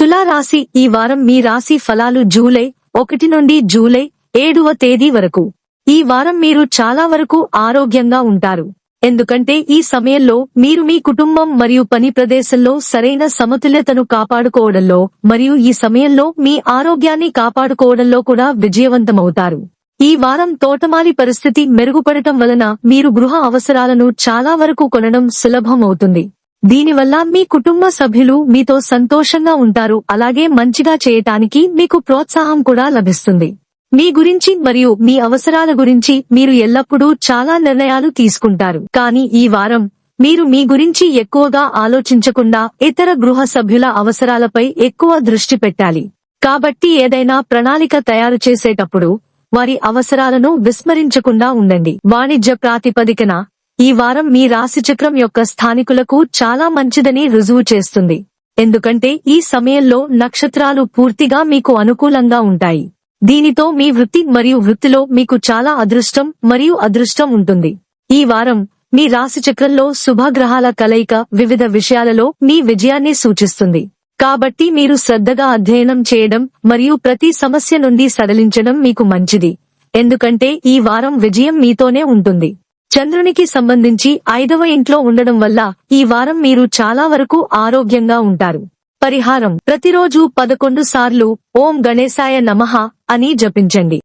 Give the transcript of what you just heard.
రాశి ఈ వారం మీ రాశి ఫలాలు జూలై ఒకటి నుండి జూలై ఏడవ తేదీ వరకు. ఈ వారం మీరు చాలా వరకు ఆరోగ్యంగా ఉంటారు. ఎందుకంటే ఈ సమయంలో మీరు మీ కుటుంబం మరియు పని ప్రదేశంలో సరైన సమతుల్యతను కాపాడుకోవడంలో మరియు ఈ సమయంలో మీ ఆరోగ్యాన్ని కాపాడుకోవడంలో కూడా విజయవంతమవుతారు. ఈ వారం తోటమాలి పరిస్థితి మెరుగుపడటం వలన మీరు గృహ అవసరాలను చాలా వరకు కొనడం సులభం అవుతుంది దీనివల్ల మీ కుటుంబ సభ్యులు మీతో సంతోషంగా ఉంటారు. అలాగే మంచిగా చేయటానికి మీకు ప్రోత్సాహం కూడా లభిస్తుంది. మీ గురించి మరియు మీ అవసరాల గురించి మీరు ఎల్లప్పుడూ చాలా నిర్ణయాలు తీసుకుంటారు. కానీ ఈ వారం మీరు మీ గురించి ఎక్కువగా ఆలోచించకుండా ఇతర గృహ సభ్యుల అవసరాలపై ఎక్కువ దృష్టి పెట్టాలి. కాబట్టి ఏదైనా ప్రణాళిక తయారు చేసేటప్పుడు వారి అవసరాలను విస్మరించకుండా ఉండండి. వాణిజ్య ప్రాతిపదికన ఈ వారం మీ రాశిచక్రం యొక్క స్థానికులకు చాలా మంచిదని రుజువు చేస్తుంది. ఎందుకంటే ఈ సమయంలో నక్షత్రాలు పూర్తిగా మీకు అనుకూలంగా ఉంటాయి. దీనితో మీ వృత్తి మరియు వృత్తిలో మీకు చాలా అదృష్టం మరియు అదృష్టం ఉంటుంది. ఈ వారం మీ రాశిచక్రంలో శుభగ్రహాల కలయిక వివిధ విషయాలలో మీ విజయాన్ని సూచిస్తుంది. కాబట్టి మీరు శ్రద్ధగా అధ్యయనం చేయడం మరియు ప్రతి సమస్య నుండి సడలించడం మీకు మంచిది. ఎందుకంటే ఈ వారం విజయం మీతోనే ఉంటుంది. చంద్రునికి సంబంధించి ఐదవ ఇంట్లో ఉండడం వల్ల ఈ వారం మీరు చాలా వరకు ఆరోగ్యంగా ఉంటారు. పరిహారం. ప్రతిరోజు పదకొండు సార్లు ఓం గణేశాయ నమః అని జపించండి.